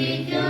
Señor.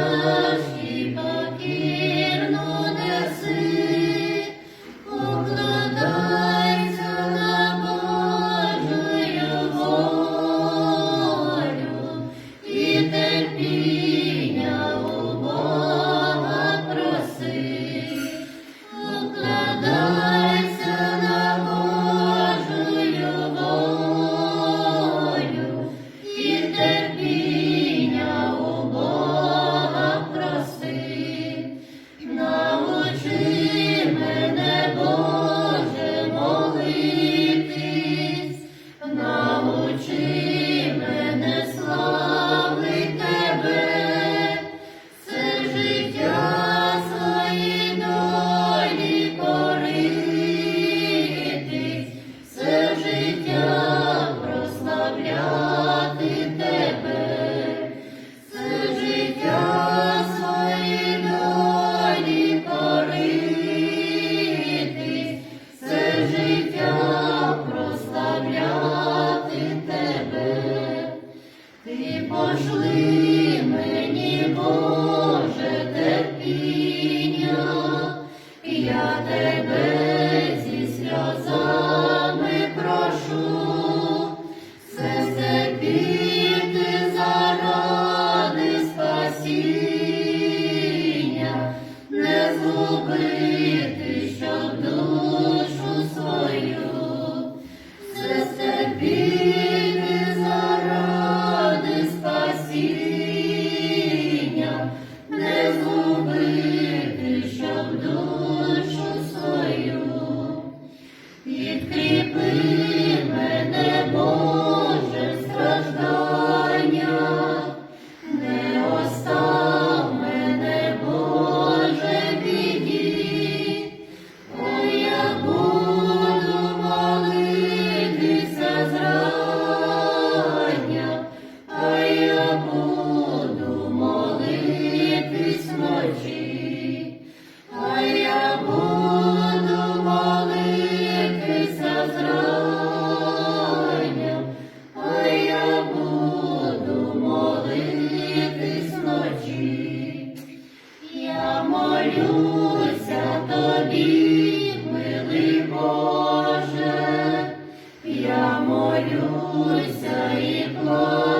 you. молюся тобі, милий Боже, я молюся і плачу.